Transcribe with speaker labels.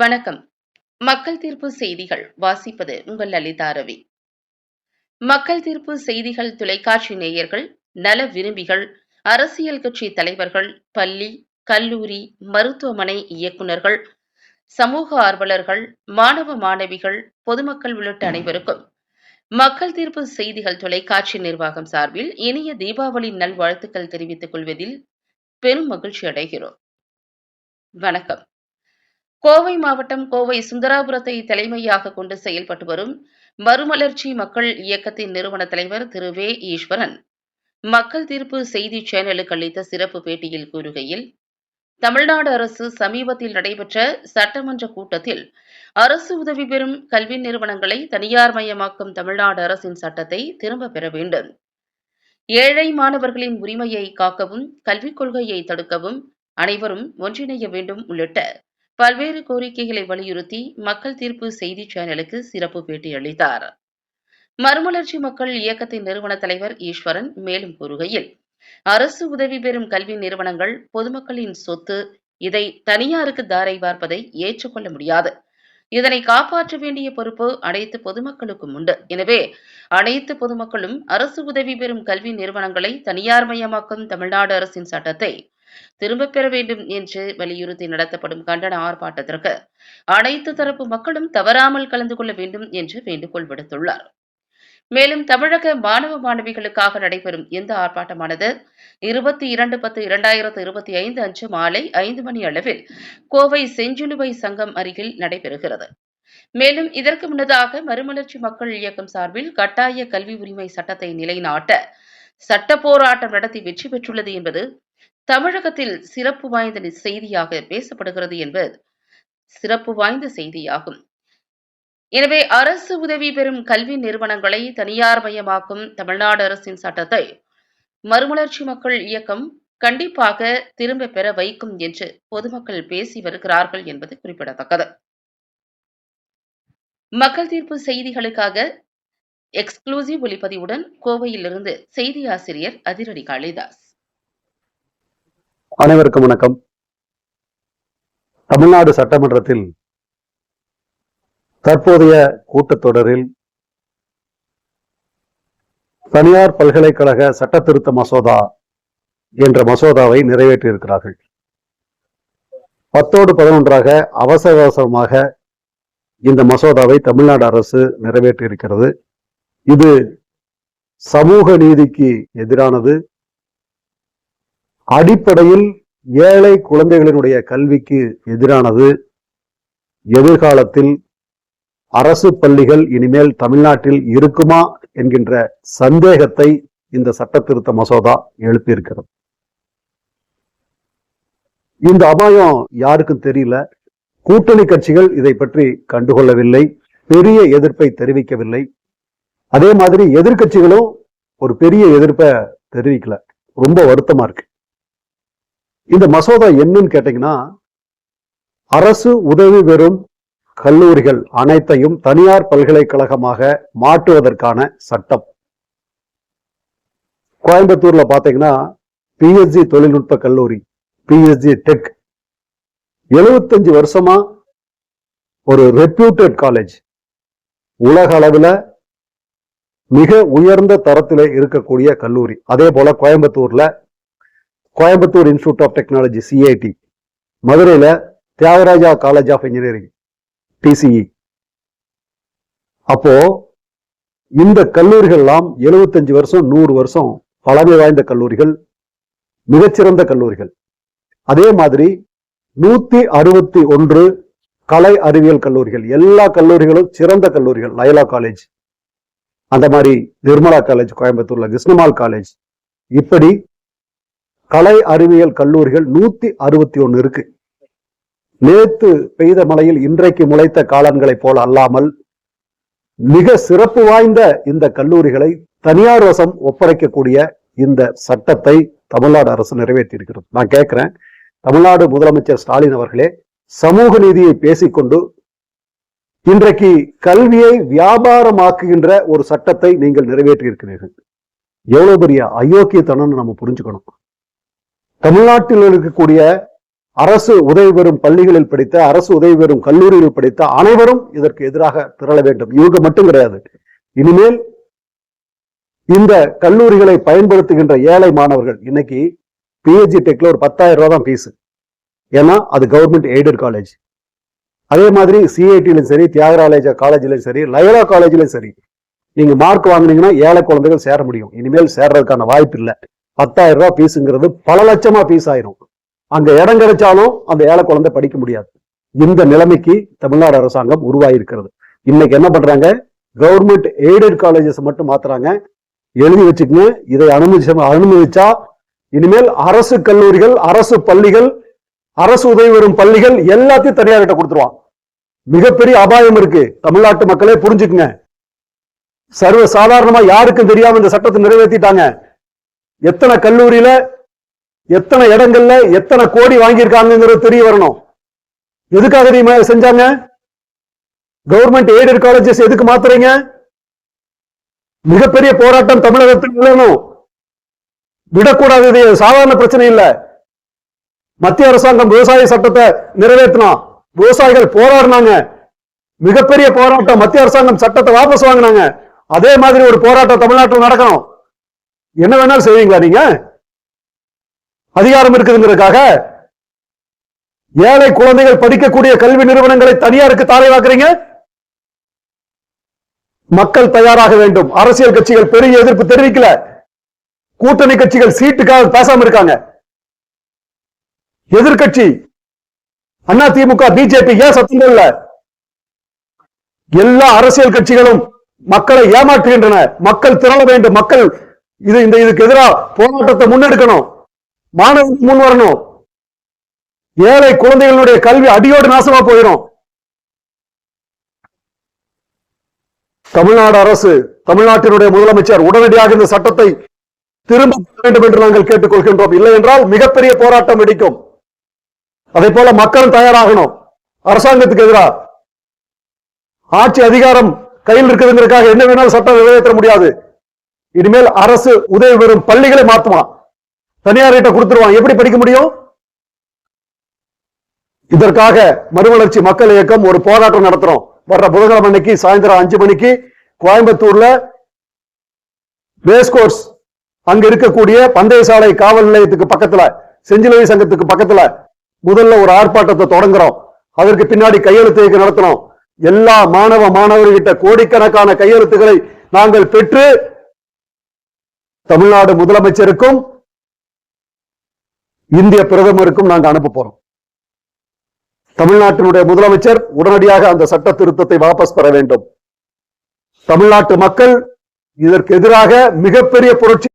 Speaker 1: வணக்கம். மக்கள் தீர்ப்பு செய்திகள் வாசிப்பது உங்கள் லலிதா ரவி. மக்கள் தீர்ப்பு செய்திகள் தொலைக்காட்சி நேயர்கள் நல விரும்பிகள் அரசியல் கட்சி தலைவர்கள் பள்ளி கல்லூரி மருத்துவமனை இயக்குநர்கள் சமூக ஆர்வலர்கள் மாணவ மாணவிகள் பொதுமக்கள் உள்ளிட்ட அனைவருக்கும் மக்கள் தீர்ப்பு செய்திகள் தொலைக்காட்சி நிர்வாகம் சார்பில் இனிய தீபாவளி நல்வாழ்த்துக்கள் தெரிவித்துக் கொள்வதில் பெரும் மகிழ்ச்சி அடைகிறோம். வணக்கம். கோவை மாவட்டம் கோவை சுந்தராபுரத்தை தலைமையாக கொண்டு செயல்பட்டு வரும் மறுமலர்ச்சி மக்கள் இயக்கத்தின் நிறுவன தலைவர் திரு வே ஈஸ்வரன். மக்கள் தீர்ப்பு செய்தி சேனலுக்கு அளித்த சிறப்பு பேட்டியில் கூறுகையில் தமிழ்நாடு அரசு சமீபத்தில் நடைபெற்ற சட்டமன்ற கூட்டத்தில் அரசு உதவி பெறும் கல்வி நிறுவனங்களை தனியார் மயமாக்கும் தமிழ்நாடு அரசின் சட்டத்தை திரும்ப பெற வேண்டும். ஏழை மாணவர்களின் உரிமையை காக்கவும் கல்விக் கொள்கையை தடுக்கவும் அனைவரும் ஒன்றிணைய வேண்டும் உள்ளிட்ட பல்வேறு கோரிக்கைகளை வலியுறுத்தி மக்கள் தீர்ப்பு செய்தி சேனலுக்கு சிறப்பு பேட்டி அளித்தார். மறுமலர்ச்சி மக்கள் இயக்கத்தின் நிறுவன தலைவர் ஈஸ்வரன் மேலும் கூறுகையில் அரசு உதவி பெறும் கல்வி நிறுவனங்கள் பொதுமக்களின் சொத்து இதை தனியாருக்கு தாரை பார்ப்பதை ஏற்றுக்கொள்ள முடியாது. இதனை காப்பாற்ற வேண்டிய பொறுப்பு அனைத்து பொதுமக்களுக்கும் உண்டு. எனவே அனைத்து பொதுமக்களும் அரசு உதவி பெறும் கல்வி நிறுவனங்களை தனியார் மயமாக்கும் தமிழ்நாடு அரசின் சட்டத்தை திரும்பப் பெற வேண்டும் என்று வலியுறுத்தி நடத்தப்படும் கண்டன ஆர்ப்பாட்டத்திற்கு அனைத்து தரப்பு மக்களும் தவறாமல் கலந்து கொள்ள வேண்டும் என்று வேண்டுகோள் விடுத்துள்ளார். மேலும் தமிழக மாணவ மாணவிகளுக்காக நடைபெறும் இந்த ஆர்ப்பாட்டமானது இருபத்தி இரண்டு பத்து இரண்டாயிரத்து இருபத்தி ஐந்து அன்று மாலை ஐந்து மணி அளவில் கோவை செஞ்சிலுவை சங்கம் அருகில் நடைபெறுகிறது. மேலும் இதற்கு முன்னதாக மறுமலர்ச்சி மக்கள் இயக்கம் சார்பில் கட்டாய கல்வி உரிமை சட்டத்தை நிலைநாட்ட சட்ட போராட்டம் நடத்தி வெற்றி பெற்றுள்ளது என்பது தமிழகத்தில் சிறப்பு வாய்ந்த செய்தியாக பேசப்படுகிறது என்பது சிறப்பு வாய்ந்த செய்தியாகும். எனவே அரசு உதவி பெறும் கல்வி நிறுவனங்களை தனியார் மயமாக்கும் தமிழ்நாடு அரசின் சட்டத்தை மறுமலர்ச்சி மக்கள் இயக்கம் கண்டிப்பாக திரும்ப பெற வைக்கும் என்று பொதுமக்கள் பேசி வருகிறார்கள் என்பது குறிப்பிடத்தக்கது. மக்கள் தீர்ப்பு செய்திகளுக்காக எக்ஸ்க்ளூசிவ் ஒளிப்பதிவுடன் கோவையிலிருந்து செய்தி ஆசிரியர் அதிரடி காளிதாஸ்.
Speaker 2: அனைவருக்கும் வணக்கம். தமிழ்நாடு சட்டமன்றத்தில் தற்போதைய கூட்டத்தொடரில் தனியார் பல்கலைக்கழக சட்ட திருத்த மசோதா என்ற மசோதாவை நிறைவேற்றியிருக்கிறார்கள். பத்தோடு பதினொன்றாக அவசர அவசரமாக இந்த மசோதாவை தமிழ்நாடு அரசு நிறைவேற்றியிருக்கிறது. இது சமூக நீதிக்கு எதிரானது. அடிப்படையில் ஏழை குழந்தைகளினுடைய கல்விக்கு எதிரானது. எதிர்காலத்தில் அரசு பள்ளிகள் இனிமேல் தமிழ்நாட்டில் இருக்குமா என்கின்ற சந்தேகத்தை இந்த சட்ட திருத்த மசோதா எழுப்பியிருக்கிறது. இந்த அபாயம் யாருக்கும் தெரியல. கூட்டணி கட்சிகள் இதை பற்றி கண்டுகொள்ளவில்லை. பெரிய எதிர்ப்பை தெரிவிக்கவில்லை. அதே மாதிரி எதிர்கட்சிகளும் ஒரு பெரிய எதிர்ப்பை தெரிவிக்கல. ரொம்ப வருத்தமா இருக்கு. இந்த மசோதா என்னன்னு கேட்டீங்கன்னா அரசு உதவி பெறும் கல்லூரிகள் அனைத்தையும் தனியார் பல்கலைக்கழகமாக மாற்றுவதற்கான சட்டம். கோயம்புத்தூர்ல பாத்தீங்கன்னா பிஎஸ்ஜி தொழில்நுட்ப கல்லூரி பிஎஸ்ஜி டெக் எழுபத்தஞ்சு வருஷமா ஒரு ரெப்யூட்டட் காலேஜ் உலக அளவில் மிக உயர்ந்த தரத்தில் இருக்கக்கூடிய கல்லூரி. அதே போல கோயம்புத்தூர்ல Coimbatore institute of technology CIT மதுரையில் Thiagaraja college of engineering TCE அப்போ இந்த கல்லூரிகள்லாம் எழுபத்தஞ்சு வருஷம் நூறு வருஷம் பழமை வாய்ந்த கல்லூரிகள் மிகச்சிறந்த கல்லூரிகள். அதே மாதிரி நூத்தி அறுபத்தி ஒன்று கலை அறிவியல் கல்லூரிகள் எல்லா கல்லூரிகளும் சிறந்த கல்லூரிகள். லயலா காலேஜ் அந்த மாதிரி நிர்மலா காலேஜ் கோயம்புத்தூர்ல கிருஷ்ணமால் காலேஜ் இப்படி கலை அறிவியல் கல்லூரிகள் நூத்தி அறுபத்தி ஒன்னு இருக்கு. நேத்து பெய்த மழையில் இன்றைக்கு முளைத்த காலங்களைப் போல அல்லாமல் மிக சிறப்பு வாய்ந்த இந்த கல்லூரிகளை தனியார் வசம் ஒப்படைக்கக்கூடிய இந்த சட்டத்தை தமிழ்நாடு அரசு நிறைவேற்றியிருக்கிறது. நான் கேட்கிறேன் தமிழ்நாடு முதலமைச்சர் ஸ்டாலின் அவர்களே சமூக நீதியை பேசிக்கொண்டு இன்றைக்கு கல்வியை வியாபாரமாக்குகின்ற ஒரு சட்டத்தை நீங்கள் நிறைவேற்றியிருக்கிறீர்கள். எவ்வளவு பெரிய அயோக்கியத்தனம்னு நம்ம புரிஞ்சுக்கணும். தமிழ்நாட்டில் இருக்கக்கூடிய அரசு உதவி பெறும் பள்ளிகளில் படித்த அரசு உதவி பெறும் கல்லூரியில் படித்த அனைவரும் இதற்கு எதிராக திரள வேண்டும். இவங்க மட்டும் கிடையாது. இனிமேல் இந்த கல்லூரிகளை பயன்படுத்துகின்ற ஏழை மாணவர்கள் இன்னைக்கு பிஹெச்டி டெக்ல ஒரு பத்தாயிரம் ரூபா தான் ஃபீஸ் ஏன்னா அது கவர்மெண்ட் எய்டட் காலேஜ் அதே மாதிரி சிஐடிலையும் சரி தியாகராலேஜா காலேஜ்லயும் சரி லயோலா காலேஜ்லயும் சரி நீங்க மார்க் வாங்குனீங்கன்னா ஏழை குழந்தைகள் சேர முடியும். இனிமேல் சேர்றதுக்கான வாய்ப்பு இல்லை. பத்தாயிரம் ரூபாய் ஃபீஸுங்கிறது பல லட்சமா ஃபீஸ் ஆயிரும். அங்க இடம் கிடைச்சாலும் அந்த ஏழை குழந்தை படிக்க முடியாது. இந்த நிலைமைக்கு தமிழ்நாடு அரசாங்கம் உருவாகியிருக்கிறது இன்னைக்கு என்ன பண்றாங்க? கவர்மெண்ட் எய்டட் காலேஜஸ் மட்டும் மாத்துறாங்க. எழுதி வச்சுக்கங்க. இதை அனுமதி அனுமதிச்சா இனிமேல் அரசு கல்லூரிகள் அரசு பள்ளிகள் அரசு உதவி வரும் பள்ளிகள் எல்லாத்தையும் தனியார்கிட்ட கொடுத்துருவான். மிகப்பெரிய அபாயம் இருக்கு. தமிழ்நாட்டு மக்களே புரிஞ்சுக்குங்க. சர்வ சாதாரணமா யாருக்கும் தெரியாம இந்த சட்டத்தை நிறைவேற்றிட்டாங்க எத்தனை கல்லூரியில எத்தனை இடங்கள்ல எத்தனை கோடி வாங்கியிருக்காங்கிறது தெரிய வரணும். எதுக்காக தெரியுமா செஞ்சாங்க? கவர்மெண்ட் எய்டட் காலேஜஸ் எதுக்கு மாத்துறீங்க? மிகப்பெரிய போராட்டம் தமிழகத்தில் விழணும் விடக்கூடாது இது சாதாரண பிரச்சனை இல்ல. மத்திய அரசாங்கம் விவசாய சட்டத்தை நிறைவேற்றினா விவசாயிகள் போராடினாங்க. மிகப்பெரிய போராட்டம் மத்திய அரசாங்கம் சட்டத்தை வாபஸ் வாங்கினாங்க. அதே மாதிரி ஒரு போராட்டம் தமிழ்நாட்டில் நடக்கணும். என்ன வேணாலும் செய்வீங்களா நீங்க? அதிகாரம் இருக்குதுங்கிறதுக்காக ஏழை குழந்தைகள் படிக்கக்கூடிய கல்வி நிறுவனங்களை தனியாருக்கு தாரைவாக்குறீங்க மக்கள் தயாராக வேண்டும். அரசியல் கட்சிகள் பெரிய எதிர்ப்பு தெரிவிக்கல. கூட்டணி கட்சிகள் சீட்டுக்காக பேசாம இருக்காங்க. எதிர்கட்சி அண்ணா திமுக பிஜேபி ஏன் சத்தம் இல்ல எல்லா அரசியல் கட்சிகளும் மக்களை ஏமாற்றுகின்றன. மக்கள் திரள வேண்டும். மக்கள் இது இந்த இதுக்கு எதிராக போராட்டத்தை முன்னெடுக்கணும். மாணவர்கள் முன் வரணும். ஏழை குழந்தைகளுடைய கல்வி அடியோடு நாசமா போயிடும். தமிழ்நாடு அரசு தமிழ்நாட்டினுடைய முதலமைச்சர் உடனடியாக இந்த சட்டத்தை திரும்ப வேண்டும் என்று நாங்கள் கேட்டுக்கொள்கின்றோம். இல்லை என்றால் மிகப்பெரிய போராட்டம் வெடிக்கும். அதே போல மக்களும் தயாராகணும். அரசாங்கத்துக்கு எதிராக. ஆட்சி அதிகாரம் கையில் இருக்குதுங்கிறதுக்காக என்ன வேணாலும் சட்டம் நிறைவேற்ற முடியாது. இனிமேல் அரசு உதவி பெறும் பள்ளிகளை மாத்துவான் தனியார்கிட்ட கொடுத்துருவான் எப்படி படிக்க முடியும்? இதற்காக மறுமலர்ச்சி மக்கள் இயக்கம் ஒரு போராட்டம் நடத்துறோம். வர்ற புதன்கிழமை அன்னைக்கு சாயந்தரம் அஞ்சு மணிக்கு கோயம்புத்தூர்ல ரேஸ்கோர்ஸ் அங்க இருக்கக்கூடிய பந்தய சாலை காவல் நிலையத்துக்கு பக்கத்துல செஞ்சிலுவை சங்கத்துக்கு பக்கத்துல முதல்ல ஒரு ஆர்ப்பாட்டத்தை தொடங்குறோம். அதற்கு பின்னாடி கையெழுத்து இயக்கம் நடத்தணும் எல்லா மாணவ மாணவர்கிட்ட கோடிக்கணக்கான கையெழுத்துக்களை நாங்கள் பெற்று தமிழ்நாடு முதலமைச்சருக்கும் இந்திய பிரதமருக்கும் நாங்க அனுப்ப போறோம். தமிழ்நாட்டினுடைய முதலமைச்சர் உடனடியாக அந்த சட்ட திருத்தத்தை வாபஸ் பெற வேண்டும். தமிழ்நாட்டு மக்கள் இதற்கு எதிராக மிகப்பெரிய புரட்சி